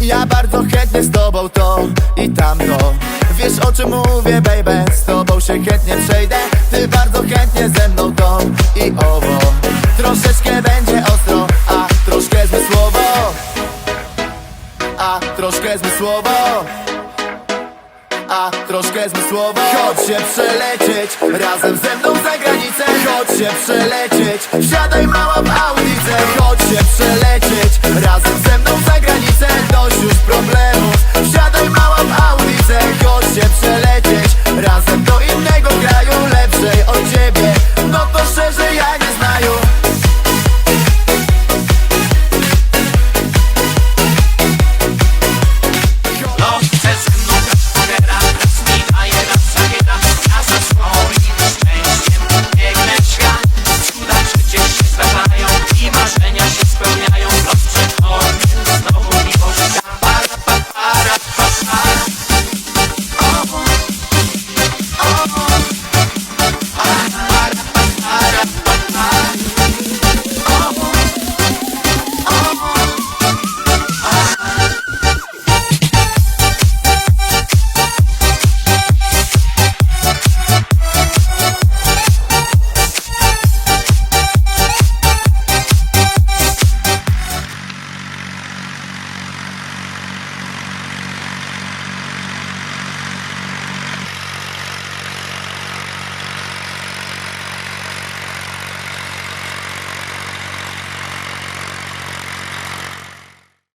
Ja bardzo chętnie z tobą to i tamto. Wiesz o czym mówię baby? Z tobą się chętnie przejdę. Ty bardzo chętnie ze mną to i owo. Troszeczkę będzie ostro, a troszkę zmysłowo A troszkę zmysłowo a troszkę zmysłowo Chodź się przelecieć, razem ze mną za granicę. Chodź się przelecieć, wsiadaj mała